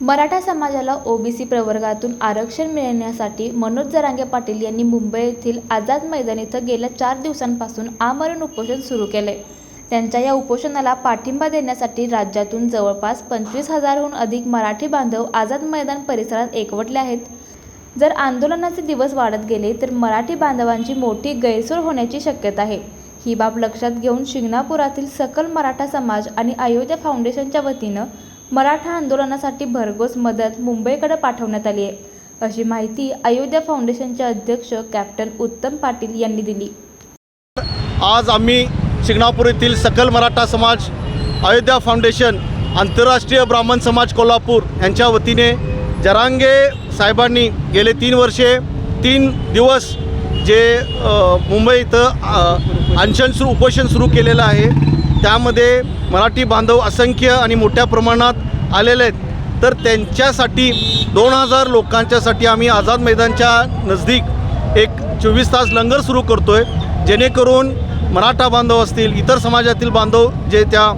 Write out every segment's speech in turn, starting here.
मराठा समाजाला ओबीसी प्रवर्गातून आरक्षण मिळण्यासाठी मनोज जरांगे पाटील यांनी मुंबई येथील आझाद मैदान इथं गेल्या चार दिवसांपासून आमरण उपोषण सुरू केले त्यांच्या या उपोषणाला पाठिंबा देण्यासाठी राज्यातून जवळपास पंचवीस हजारहून अधिक मराठी बांधव आझाद मैदान परिसरात एकवटले आहेत. जर आंदोलनाचे दिवस वाढत गेले तर मराठी बांधवांची मोठी गैरसोय होण्याची शक्यता आहे. ही बाब लक्षात घेऊन शिंगणापुरातील सकल मराठा समाज आणि अयोध्या फाउंडेशनच्या वतीनं मराठा आंदोलनासाठी भरघोस मदत मुंबईकडे पाठवण्यात आली आहे. अशी माहिती अयोध्या फाउंडेशनचे अध्यक्ष कॅप्टन उत्तम पाटील यांनी दिली. आज आम्ही शिंगणापूर येथील सकल मराठा समाज अयोध्या फाउंडेशन आंतरराष्ट्रीय ब्राह्मण समाज कोल्हापूर यांच्या वतीने जरांगे साहेबांनी गेले तीन वर्षे तीन दिवस जे मुंबई इथं अनशन सुरू उपोषण सुरू केलेलं आहे. त्यामध्ये मराठी बांधव असंख्य आणि मोठ्या प्रमाणात आलेले आहेत. तर त्यांच्यासाठी दोन हजार लोकांच्यासाठी आम्ही आझाद मैदानच्या नजदीक एक चोवीस तास लंगर सुरू करतो आहे जेणेकरून मराठा बांधव असतील इतर समाजातील बांधव जे त्या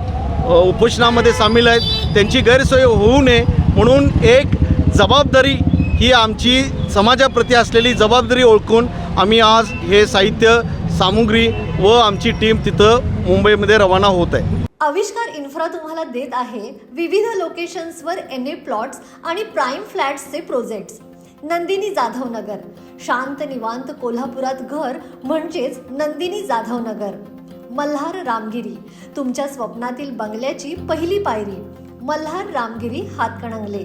उपोषणामध्ये सामील आहेत त्यांची गैरसोय होऊ नये. म्हणून एक जबाबदारी ही आमची समाजाप्रती असलेली जबाबदारी ओळखून आम्ही आज हे साहित्य सामुग्री व आमची टीम तिथं मुंबईमध्ये रवाना होत आहे. आविष्कार इन्फ्रा तुम्हाला देत आहे विविध लोकेशन्सवर एन ए प्लॉट्स आणि प्राईम फ्लॅट्सचे प्रोजेक्ट्स. नंदिनी जाधव नगर शांत निवांत कोल्हापुरात घर म्हणजेच नंदिनी जाधव नगर मल्हार रामगिरी. तुमच्या स्वप्नातील बंगल्याची पहिली पायरी. मल्हार रामगिरी हातकणंगले.